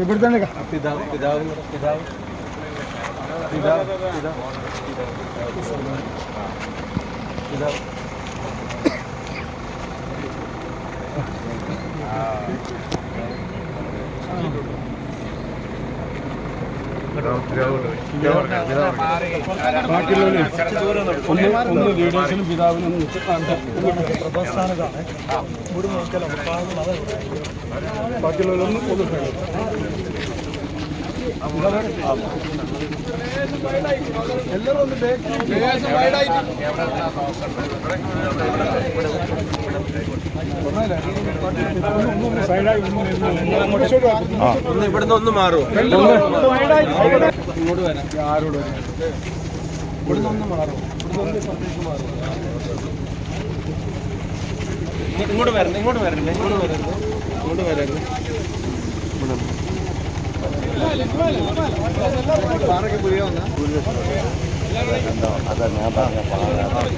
ഇവിടെ തന്നെ പിതാവ് പിതാവ് പിതാവ്. പിതാവ് പിതാവ്. പിതാവ്. ഒന്ന് ലീഡേഴ്സിനും പിതാവിനും ബാക്കിയുള്ളവരൊന്നും ഒന്ന് എല്ലാവരും ഒന്ന് സൈഡായി ഒന്ന് ഒന്ന് ഇങ്ങോട്ട് വരാം ആരോട് ഇവിടുന്ന് ഒന്ന് മാറും ഇവിടുന്ന് ഒന്ന് പുറത്തേക്ക് മാറും ഇങ്ങോട്ട് വരണം ഇങ്ങോട്ട് വരണ്ടേ ഇങ്ങോട്ട് പുതിയ ഇങ്ങോട്ട് വരണം അതാ ഞാൻ പറഞ്ഞ പാല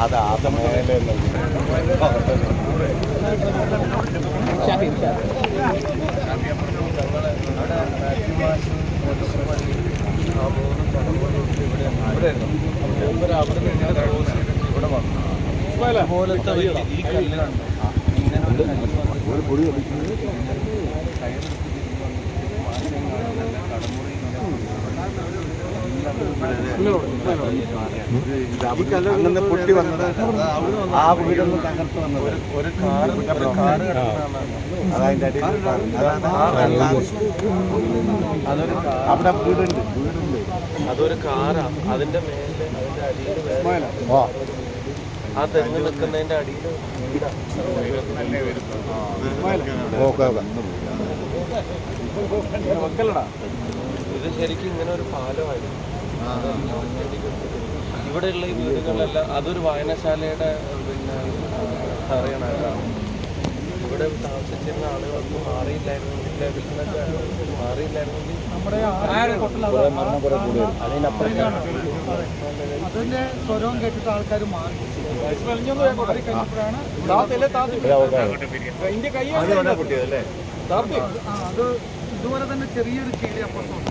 അത് അത് മേലെ പോലത്തെ ഈ കല്ലിലാണ് ഇങ്ങനെ ഒരു കല്ല് അങ്ങനെ പൊട്ടി വന്നത് ആ വീടൊന്ന് തകർത്ത് വന്നത്. ഒരു കാറ് ഒരു കാറ് അതതിന്റെ അടിയിൽ അതൊരു അവിടെ വീടുണ്ട് വീടുണ്ട്. അതൊരു കാറാ. അതിന്റെ മേലെ അതിന്റെ അടിയിൽ ഓ ആ തെങ്ങ് നിൽക്കുന്നതിന്റെ അടിയിൽ ഇത് ശരിക്കും ഇങ്ങനെ ഒരു പാലമായിരുന്നു. ഇവിടെയുള്ള ഈ വീടുകളെല്ലാം അതൊരു വായനശാലയുടെ പിന്നെ അറിയണതാണ് ഇവിടെ താമസിച്ചിരുന്ന ആളുകളൊന്നും മാറിയില്ലായിരുന്നെങ്കിൽ ബിസിനസ് മാറിയില്ലായിരുന്നെങ്കിൽ നമ്മുടെ അതിന്റെ സ്വരവും കേട്ടിട്ട് ആൾക്കാർ മാറി. അത് ഇതുപോലെ തന്നെ ചെറിയൊരു കീഴി അപ്പുറത്തുണ്ട്